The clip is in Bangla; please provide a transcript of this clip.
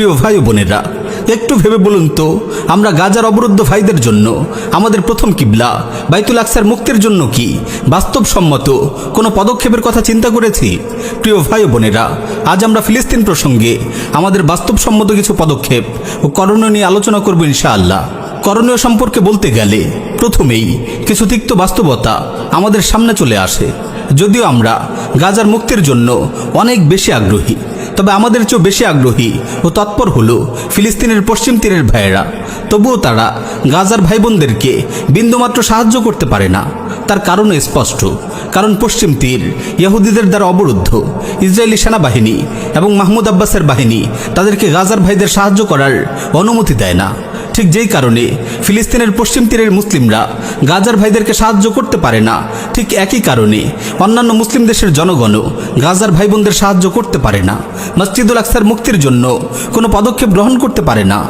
প্রিয় ভাই বোনেরা, একটু ভেবে বলুন তো, আমরা গাজার অবরুদ্ধ ভাইদের জন্য আমাদের প্রথম কিবলা, বাইতুল আকসার মুক্তির জন্য কি বাস্তবসম্মত কোনো পদক্ষেপের কথা চিন্তা করেছি? প্রিয় ভাই বোনেরা, আজ আমরা ফিলিস্তিন প্রসঙ্গে আমাদের বাস্তবসম্মত কিছু পদক্ষেপ ও করণীয় নিয়ে আলোচনা করব ইনশাআল্লাহ। করণীয় সম্পর্কে বলতে গেলে প্রথমেই কিছু তিক্ত বাস্তবতা আমাদের সামনে চলে আসে। যদিও আমরা গাজার মুক্তির জন্য অনেক বেশি আগ্রহী তবে আমাদের চেয়েও বেশি আগ্রহী ও তৎপর হলো ফিলিস্তিনের পশ্চিম তীরের ভাইয়েরা। তবুও তারা গাজার ভাই বোনদেরকে বিন্দুমাত্র সাহায্য করতে পারে না। তার কারণ স্পষ্ট। কারণ পশ্চিম তীর ইয়াহুদিদের দ্বারা অবরুদ্ধ, ইসরায়েলি সেনাবাহিনী এবং মাহমুদ আব্বাসের বাহিনী তাদেরকে গাজার ভাইদের সাহায্য করার অনুমতি দেয় না। ঠিক যেই কারণে ফিলিস্তিনের পশ্চিম তীরের মুসলিমরা গাজার ভাইদেরকে সাহায্য করতে পারে না, ঠিক একই কারণে অন্যান্য মুসলিম দেশের জনগণও গাজার ভাই বোনদের সাহায্য করতে পারে না। মসজিদুল আকসার মুক্তির জন্য কোনো পদক্ষেপ গ্রহণ করতে পারে না।